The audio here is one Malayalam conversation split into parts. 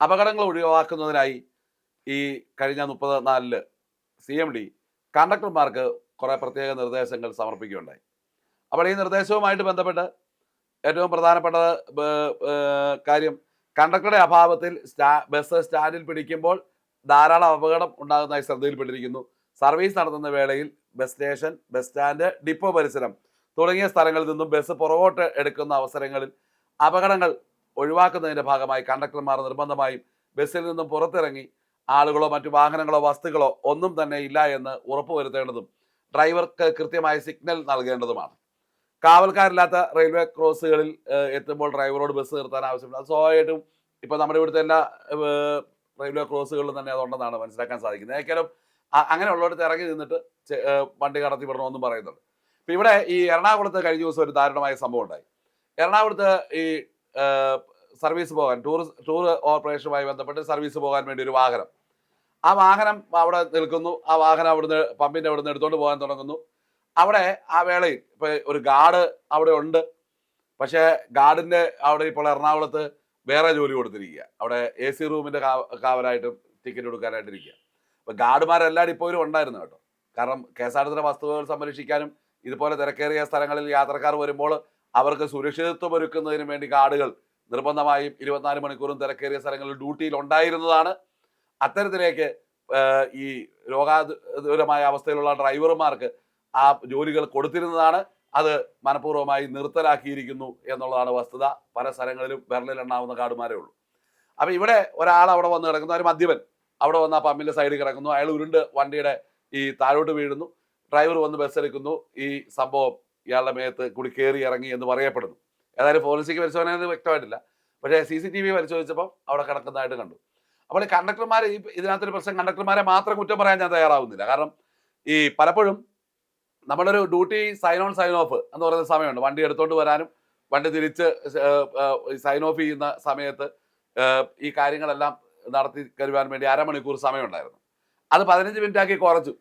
അപകടങ്ങൾ ഒഴിവാക്കുന്നതിനായി ഈ കഴിഞ്ഞ മുപ്പത് നാലിൽ സി എം ഡി കണ്ടക്ടർമാർക്ക് കുറേ പ്രത്യേക നിർദ്ദേശങ്ങൾ സമർപ്പിക്കുകയുണ്ടായി. അപ്പോൾ ഈ നിർദ്ദേശവുമായിട്ട് ബന്ധപ്പെട്ട് ഏറ്റവും പ്രധാനപ്പെട്ട കാര്യം കണ്ടക്ടറുടെ അഭാവത്തിൽ സ്റ്റാ ബസ് സ്റ്റാൻഡിൽ പിടിക്കുമ്പോൾ ധാരാളം അപകടം ഉണ്ടാകുന്നതായി ശ്രദ്ധയിൽപ്പെട്ടിരിക്കുന്നു. സർവീസ് നടത്തുന്ന വേളയിൽ bus station bus stand depot പരിസരം തുടങ്ങിയ സ്ഥലങ്ങളിൽ നിന്നും ബസ് പുറകോട്ട് എടുക്കുന്ന അവസരങ്ങളിൽ അപകടങ്ങൾ ഒഴിവാക്കുന്നതിന്റെ ഭാഗമായി കണ്ടക്ടർമാർ നിർബന്ധമായും ബസ്സിൽ നിന്നും പുറത്തിറങ്ങി ആളുകളോ മറ്റു വാഹനങ്ങളോ വസ്തുക്കളോ ഒന്നും തന്നെ ഇല്ല എന്ന് ഉറപ്പുവരുത്തേണ്ടതും ഡ്രൈവർക്ക് കൃത്യമായ സിഗ്നൽ നൽകേണ്ടതുമാണ്. കാവൽക്കാരില്ലാത്ത റെയിൽവേ ക്രോസുകളിൽ എത്തുമ്പോൾ ഡ്രൈവറോട് ബസ് നിർത്താൻ ആവശ്യമില്ല. സ്വാഭാവികമായിട്ടും ഇപ്പൊ നമ്മുടെ ഇവിടുത്തെ എല്ലാ റെയിൽവേ ക്രോസുകളിലും തന്നെ അതുണ്ടെന്നാണ് മനസ്സിലാക്കാൻ സാധിക്കുന്നത്. ഏക്കാലും അങ്ങനെ ഉള്ളിടത്ത് ഇറങ്ങി നിന്നിട്ട് വണ്ടി കടത്തി വിടണമെന്നും പറയുന്നുണ്ട്. ഇപ്പൊ ഇവിടെ ഈ എറണാകുളത്ത് കഴിഞ്ഞ ദിവസം ഒരു ദാരുണമായ സംഭവം ഉണ്ടായി. എറണാകുളത്ത് ഈ സർവീസ് പോകാൻ ടൂർ ടൂർ ഓപ്പറേഷനുമായി ബന്ധപ്പെട്ട് സർവീസ് പോകാൻ വേണ്ടി ഒരു വാഹനം. ആ വാഹനം അവിടെ നിൽക്കുന്നു. ആ വാഹനം അവിടുന്ന് പമ്പിന്റെ അവിടുന്ന് എടുത്തുകൊണ്ട് പോകാൻ തുടങ്ങുന്നു. അവിടെ ആ വേളയിൽ ഇപ്പോൾ ഒരു ഗാർഡ് അവിടെ ഉണ്ട്. പക്ഷേ ഗാർഡിന്റെ അവിടെ ഇപ്പോൾ എറണാകുളത്ത് വേറെ ജോലി കൊടുത്തിരിക്കുക. അവിടെ എ സി റൂമിന്റെ കാവലായിട്ടും ടിക്കറ്റ് കൊടുക്കാനായിട്ട് അപ്പോൾ ഗാർഡുമാരെല്ലാവരും ഗാർഡുമാരെല്ലാം ഡിപ്പോയിലും ഉണ്ടായിരുന്നു കേട്ടോ. കാരണം കെ എസ് ആർ ടി വസ്തുവകൾ സംരക്ഷിക്കാനും ഇതുപോലെ തിരക്കേറിയ സ്ഥലങ്ങളിൽ യാത്രക്കാർ വരുമ്പോൾ അവർക്ക് സുരക്ഷിതത്വം ഒരുക്കുന്നതിന് വേണ്ടി കാർഡുകൾ നിർബന്ധമായും ഇരുപത്തിനാല് മണിക്കൂറും തിരക്കേറിയ സ്ഥലങ്ങളിൽ ഡ്യൂട്ടിയിൽ ഉണ്ടായിരുന്നതാണ്. അത്തരത്തിലേക്ക് ഈ രോഗാതുരമായ അവസ്ഥയിലുള്ള ഡ്രൈവർമാർക്ക് ആ ജോലികൾ കൊടുത്തിരുന്നതാണ്. അത് മനഃപൂർവമായി നിർത്തലാക്കിയിരിക്കുന്നു എന്നുള്ളതാണ് വസ്തുത. പല സ്ഥലങ്ങളിലും വിരലിലെണ്ണാവുന്ന കാടുമാരേ ഉള്ളൂ. അപ്പം ഇവിടെ ഒരാൾ അവിടെ വന്ന് കിടക്കുന്നു. ഒരു മദ്യപൻ അവിടെ വന്ന് ആ പമ്പിന്റെ സൈഡിൽ കിടക്കുന്നു. അയാൾ ഉരുണ്ട് വണ്ടിയുടെ ഈ താഴോട്ട് വീഴുന്നു. ഡ്രൈവർ വന്ന് ബസ് എടുക്കുന്നു. ഈ സംഭവം ഇയാളുടെ മേത്ത് കൂടി കയറി ഇറങ്ങി എന്ന് പറയപ്പെടുന്നു. ഏതായാലും ഫോറൻസിക് പരിശോധന എന്ന് വ്യക്തമായിട്ടില്ല. പക്ഷേ സി സി ടി വി പരിശോധിച്ചപ്പോൾ അവിടെ കിടക്കുന്നതായിട്ട് കണ്ടു. അപ്പോൾ ഈ കണ്ടക്ടർമാർ ഈ ഇതിനകത്തൊരു പ്രശ്നം കണ്ടക്ടർമാരെ മാത്രം കുറ്റം പറയാൻ ഞാൻ തയ്യാറാവുന്നില്ല. കാരണം ഈ പലപ്പോഴും നമ്മളൊരു duty sign on sign off എന്ന് പറയുന്ന സമയമുണ്ട്. വണ്ടി എടുത്തുകൊണ്ട് വരാനും വണ്ടി തിരിച്ച് സൈൻ ഓഫ് ചെയ്യുന്ന സമയത്ത് ഈ കാര്യങ്ങളെല്ലാം നടത്തി കരുവാൻ വേണ്ടി അരമണിക്കൂർ സമയമുണ്ടായിരുന്നു. അത് പതിനഞ്ച് മിനിറ്റ് ആക്കി കുറച്ചു.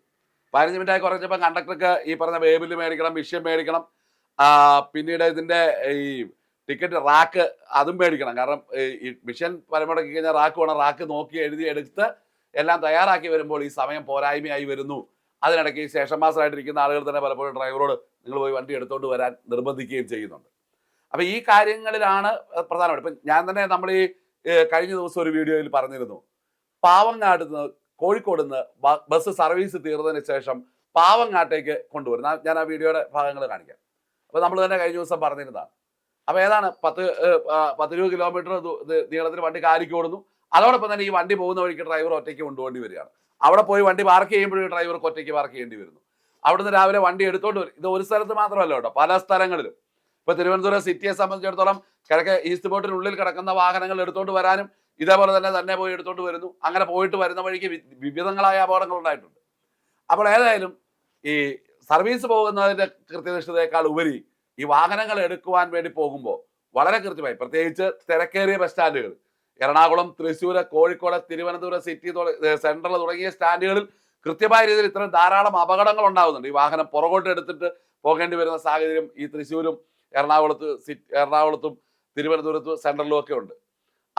പതിനഞ്ച് മിനിറ്റ് ആക്കി കുറച്ചപ്പോൾ കണ്ടക്ടർക്ക് ഈ പറഞ്ഞ വേബിൽ മേടിക്കണം വിഷയം മേടിക്കണം പിന്നീട് ഇതിന്റെ ഈ ടിക്കറ്റ് റാക്ക് അതും മേടിക്കണം. കാരണം ഈ- മിഷൻ പരമുടക്കി കഴിഞ്ഞാൽ റാക്ക് വേണം. റാക്ക് നോക്കി എഴുതി എടുത്ത് എല്ലാം തയ്യാറാക്കി വരുമ്പോൾ ഈ സമയം പോരായ്മയായി വരുന്നു. അതിനിടയ്ക്ക് ഈ സ്റ്റേഷൻ മാസ്റ്ററായിട്ടിരിക്കുന്ന ആളുകൾ തന്നെ പലപ്പോഴും ഡ്രൈവറോട് നിങ്ങൾ പോയി വണ്ടി എടുത്തോണ്ട് വരാൻ നിർബന്ധിക്കുകയും ചെയ്യുന്നുണ്ട്. അപ്പം ഈ കാര്യങ്ങളിലാണ് പ്രധാനമായിട്ട്. ഇപ്പം ഞാൻ തന്നെ നമ്മൾ ഈ കഴിഞ്ഞ ദിവസം ഒരു വീഡിയോയിൽ പറഞ്ഞിരുന്നു. പാവങ്ങാട് കോഴിക്കോട് നിന്ന് ബസ് സർവീസ് തീർന്നതിന് ശേഷം പാവങ്ങാട്ടേക്ക് കൊണ്ടുവരും ഞാൻ ആ വീഡിയോയുടെ ഭാഗങ്ങൾ കാണിക്കാം. അപ്പൊ നമ്മൾ തന്നെ കഴിഞ്ഞ ദിവസം പറഞ്ഞിരുന്നതാണ്. അപ്പൊ ഏതാണ്? പത്ത് പത്തിരുപത് കിലോമീറ്റർ നീളത്തിൽ വണ്ടി കാലിക്ക് ഓടുന്നു. അതോടൊപ്പം തന്നെ ഈ വണ്ടി പോകുന്ന വഴിക്ക് ഡ്രൈവർ ഒറ്റയ്ക്ക് കൊണ്ടുപോകേണ്ടി വരികയാണ്. അവിടെ പോയി വണ്ടി പാർക്ക് ചെയ്യുമ്പോഴും ഡ്രൈവർക്ക് ഒറ്റയ്ക്ക് പാർക്ക് ചെയ്യേണ്ടി വരുന്നു. അവിടുന്ന് രാവിലെ വണ്ടി എടുത്തോണ്ട് വരും. ഇത് ഒരു സ്ഥലത്ത് മാത്രമല്ല കേട്ടോ പല സ്ഥലങ്ങളിലും. ഇപ്പൊ തിരുവനന്തപുരം സിറ്റിയെ സംബന്ധിച്ചിടത്തോളം കിഴക്ക് ഈസ്റ്റ് ബോട്ടിനുള്ളിൽ കിടക്കുന്ന വാഹനങ്ങൾ എടുത്തോണ്ട് വരാനും ഇതേപോലെ തന്നെ തന്നെ പോയി എടുത്തോണ്ട് വരുന്നു. അങ്ങനെ പോയിട്ട് വരുന്ന വഴിക്ക് വിവിധങ്ങളായ അപകടങ്ങൾ ഉണ്ടായിട്ടുണ്ട്. അപ്പോൾ ഏതായാലും ഈ സർവീസ് പോകുന്നതിന്റെ കൃത്യനിഷ്ഠതയേക്കാൾ ഉപരി ഈ വാഹനങ്ങൾ എടുക്കുവാൻ വേണ്ടി പോകുമ്പോൾ വളരെ കൃത്യമായി പ്രത്യേകിച്ച് തിരക്കേറിയ ബസ് സ്റ്റാൻഡുകൾ. എറണാകുളം തൃശ്ശൂർ കോഴിക്കോട് തിരുവനന്തപുരം സിറ്റി സെൻട്രൽ തുടങ്ങിയ സ്റ്റാൻഡുകളിൽ കൃത്യമായ രീതിയിൽ ഇത്തരം ധാരാളം അപകടങ്ങൾ ഉണ്ടാകുന്നുണ്ട് ഈ വാഹനം പുറകോട്ട് എടുത്തിട്ട് പോകേണ്ടി വരുന്ന സാഹചര്യം ഈ തൃശ്ശൂരും എറണാകുളത്ത് എറണാകുളത്തും തിരുവനന്തപുരത്തും സെൻട്രലിലും ഒക്കെ ഉണ്ട്.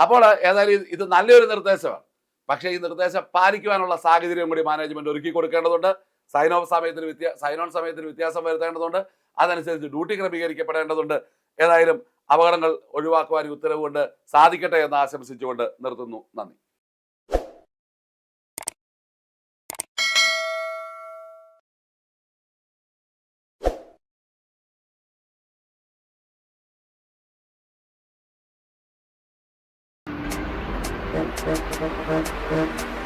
അപ്പോൾ ഏതായാലും ഇത് നല്ലൊരു നിർദ്ദേശമാണ്. പക്ഷേ ഈ നിർദ്ദേശം പാലിക്കുവാനുള്ള സാഹചര്യം കൂടി മാനേജ്മെന്റ് ഒരുക്കി കൊടുക്കേണ്ടതുണ്ട്. സൈൻ ഓഫ് സമയത്തിന് വ്യത്യാ സൈൻ ഓൺ സമയത്തിന് വ്യത്യാസം വരുത്തേണ്ടതുണ്ട്. അതനുസരിച്ച് ഡ്യൂട്ടി ക്രമീകരിക്കപ്പെടേണ്ടതുണ്ട്. ഏതായാലും അപകടങ്ങൾ ഒഴിവാക്കുവാൻ ഉത്തരവുകൊണ്ട് ഉത്തരവ് കൊണ്ട് സാധിക്കട്ടെ എന്ന് ആശംസിച്ചുകൊണ്ട് നിർത്തുന്നു. നന്ദി. Thank you.